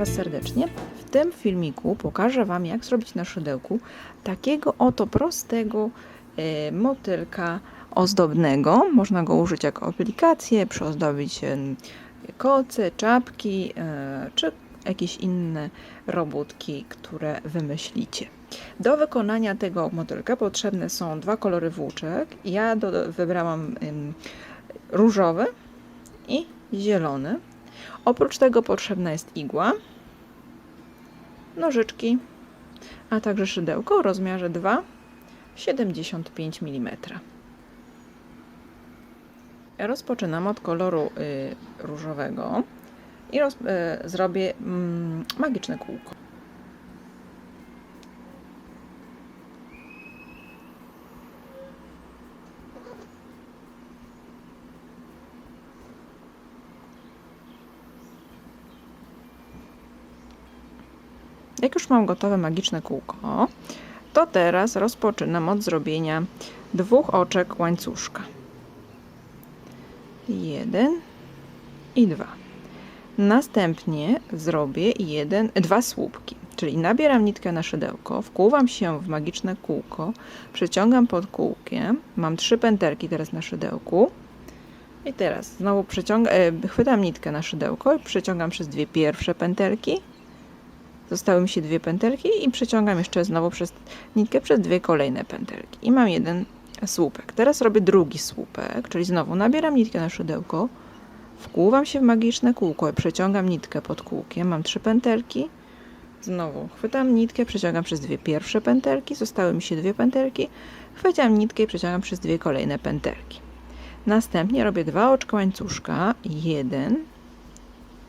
Was serdecznie. W tym filmiku pokażę Wam, jak zrobić na szydełku takiego oto prostego e, motylka ozdobnego. Można go użyć jako aplikację, przyozdobić e, koce, czapki e, czy jakieś inne robótki, które wymyślicie. Do wykonania tego motylka potrzebne są dwa kolory włóczek. Ja do, wybrałam różowy i zielony. Oprócz tego potrzebna jest igła, nożyczki, a także szydełko o rozmiarze 2,75 mm. Rozpoczynam od koloru y, różowego i roz, y, zrobię mm, magiczne kółko. Jak już mam gotowe magiczne kółko, to teraz rozpoczynam od zrobienia dwóch oczek łańcuszka. Jeden i dwa. Następnie zrobię jeden, dwa słupki, czyli nabieram nitkę na szydełko, wkłuwam się w magiczne kółko, przeciągam pod kółkiem, mam trzy pętelki teraz na szydełku i teraz znowu przeciągam, e, chwytam nitkę na szydełko i przeciągam przez dwie pierwsze pętelki, Zostały mi się dwie pętelki i przeciągam jeszcze znowu przez nitkę przez dwie kolejne pętelki. I mam jeden słupek. Teraz robię drugi słupek, czyli znowu nabieram nitkę na szydełko, wkłuwam się w magiczne kółko i przeciągam nitkę pod kółkiem. Mam trzy pętelki. Znowu chwytam nitkę, przeciągam przez dwie pierwsze pętelki, zostały mi się dwie pętelki. Chwytam nitkę i przeciągam przez dwie kolejne pętelki. Następnie robię dwa oczka łańcuszka, jeden,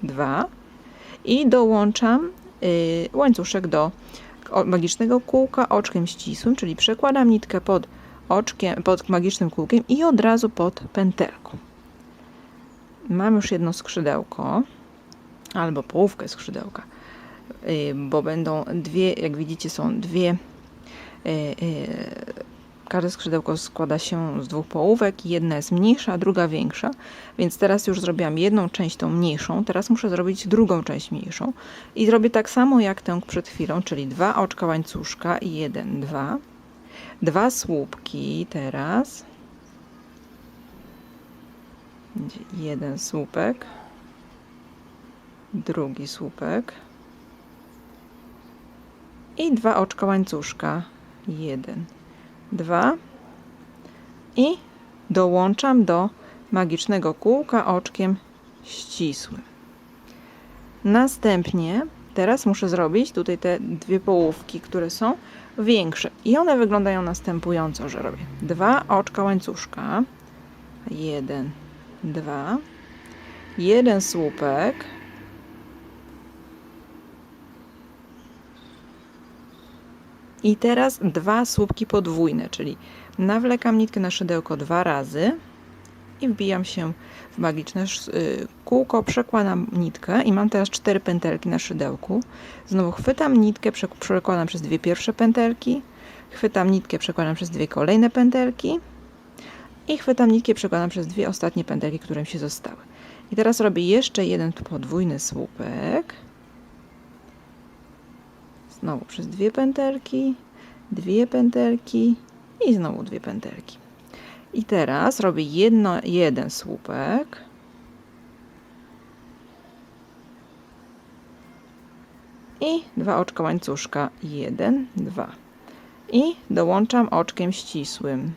dwa i dołączam łańcuszek do magicznego kółka oczkiem ścisłym, czyli przekładam nitkę pod oczkiem, pod magicznym kółkiem i od razu pod pętelką. Mam już jedno skrzydełko albo połówkę skrzydełka, y, bo będą dwie, jak widzicie, są dwie y, Każde skrzydełko składa się z dwóch połówek, jedna jest mniejsza, druga większa, więc teraz już zrobiłam jedną część tą mniejszą, teraz muszę zrobić drugą część mniejszą. I zrobię tak samo jak tę przed chwilą, czyli dwa oczka łańcuszka jeden, dwa, dwa słupki teraz, jeden słupek, drugi słupek. I dwa oczka łańcuszka, jeden, 2 i dołączam do magicznego kółka oczkiem ścisłym. Następnie teraz muszę zrobić tutaj te dwie połówki, które są większe i one wyglądają następująco, że robię dwa oczka łańcuszka, jeden, dwa, jeden słupek, I teraz dwa słupki podwójne, czyli nawlekam nitkę na szydełko dwa razy i wbijam się w magiczne y, kółko, przekładam nitkę i mam teraz cztery pętelki na szydełku. Znowu chwytam nitkę, przekładam przez dwie pierwsze pętelki, chwytam nitkę, przekładam przez dwie kolejne pętelki i chwytam nitkę, przekładam przez dwie ostatnie pętelki, które mi się zostały. I teraz robię jeszcze jeden podwójny słupek. Znowu przez dwie pętelki, dwie pętelki i znowu dwie pętelki. I teraz robię jedno, jeden słupek. I dwa oczka łańcuszka. Jeden, dwa. I dołączam oczkiem ścisłym.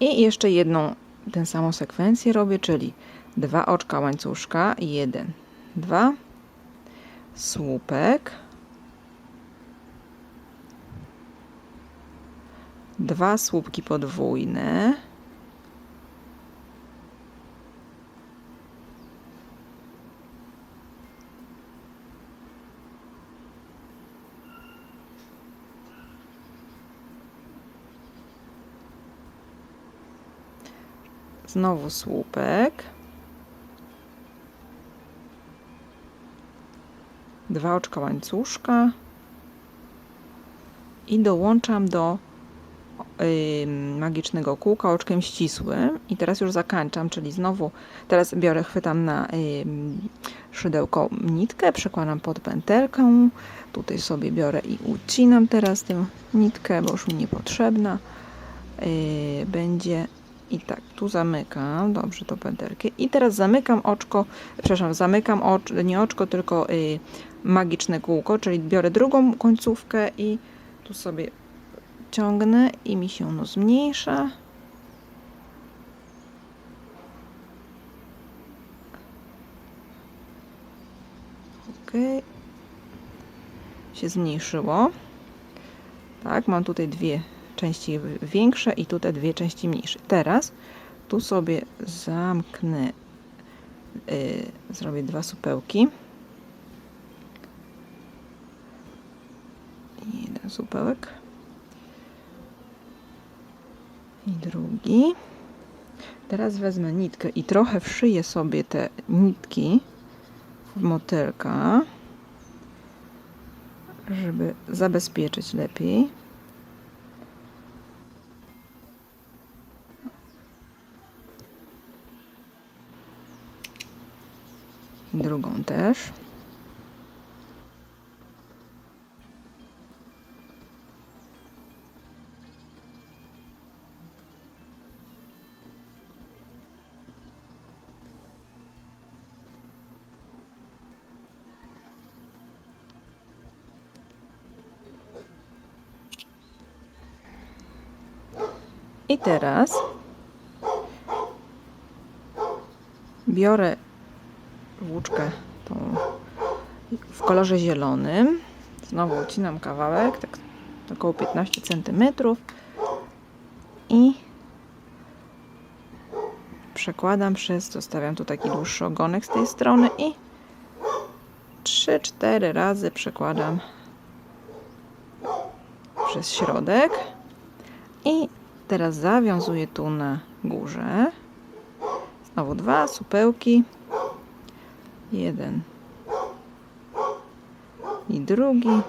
I jeszcze jedną tę samą sekwencję robię, czyli dwa oczka łańcuszka, jeden, dwa, słupek, dwa słupki podwójne, znowu słupek, dwa oczka łańcuszka i dołączam do ym, magicznego kółka oczkiem ścisłym. I teraz już zakańczam, czyli znowu teraz biorę, chwytam na ym, szydełko nitkę, przekładam pod pętelkę, tutaj sobie biorę i ucinam teraz tę nitkę, bo już mi niepotrzebna. Yy, będzie i tak, tu zamykam, dobrze, to pętelkę i teraz zamykam oczko, przepraszam, zamykam nie oczko, tylko yy, magiczne kółko, czyli biorę drugą końcówkę i tu sobie ciągnę i mi się ono zmniejsza. Ok. Się zmniejszyło. Tak, mam tutaj dwie części większe i tutaj dwie części mniejsze. Teraz tu sobie zamknę, yy, zrobię dwa supełki. Jeden supełek. I drugi. Teraz wezmę nitkę i trochę wszyję sobie te nitki w motylka, żeby zabezpieczyć lepiej. I drugą też. I teraz biorę włóczkę tą w kolorze zielonym. Znowu ucinam kawałek, tak około 15 cm i przekładam przez, zostawiam tu taki dłuższy ogonek z tej strony i 3-4 razy przekładam przez środek i teraz zawiązuję tu na górze. Znowu dwa supełki. Jeden i drugi.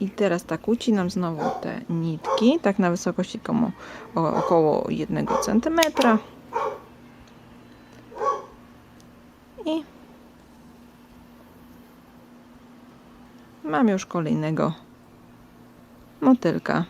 I teraz tak ucinam znowu te nitki, tak na wysokości komu, około 1 cm. I mam już kolejnego motylka.